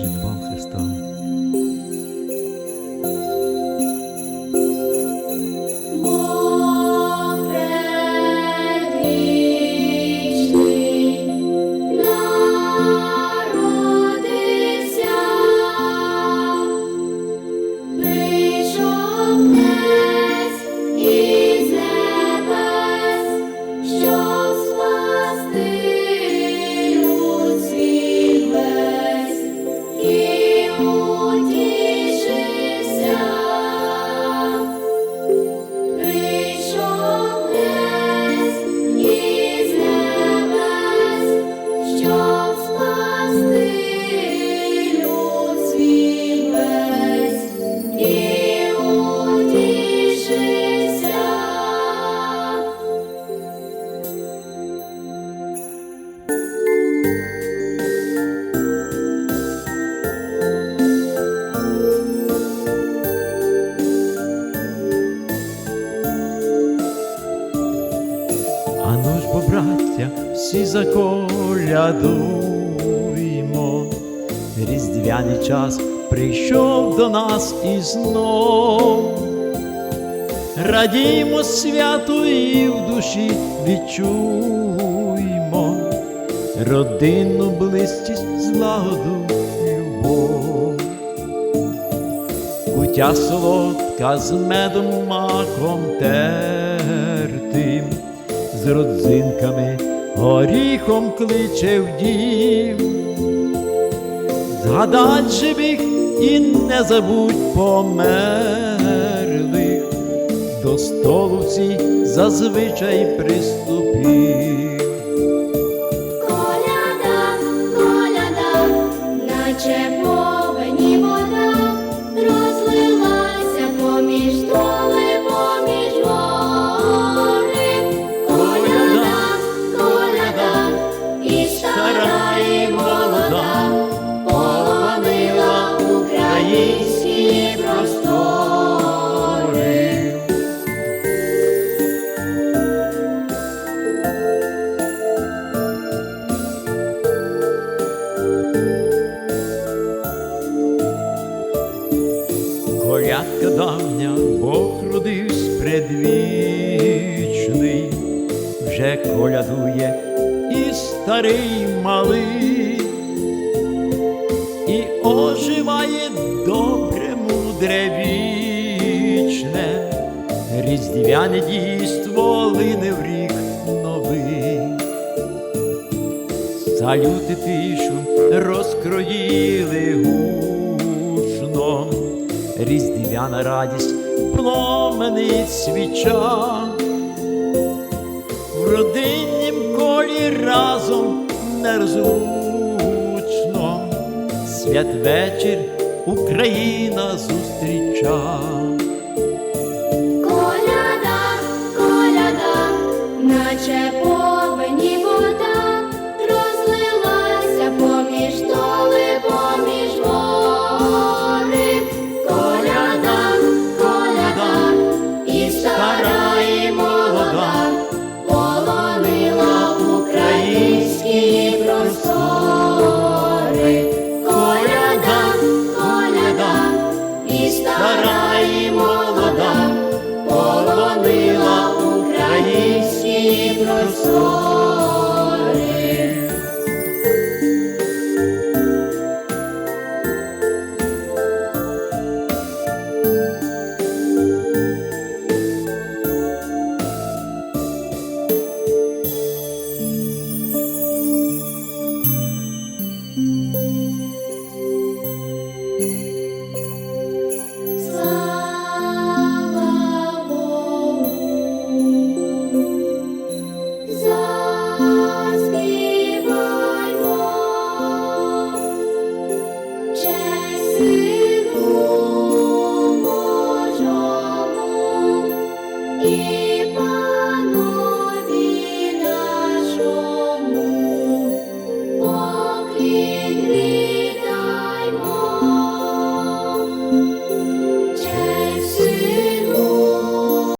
різдвом Христом. Браття, всі заколядуємо. Різдвяний час прийшов до нас і знов. Радімо святу і в душі відчуймо родинну близькість, злагоду, любов. Кутя солодка з медом маком тертим, з родзинками горіхом кличе в дім. Згадать живих і не забудь померлих, до столу всі зазвичай приступив. Колядка давня, Бог родився предвічний, вже колядує і старий і малий, і оживає добре, мудре вічне, різдвяне дійство лине в рік новий. Салюти тишу розкроїли різдвяна радість пломенить свіча. В родиннім колі разом нерозлучно, святвечір Україна зустріча.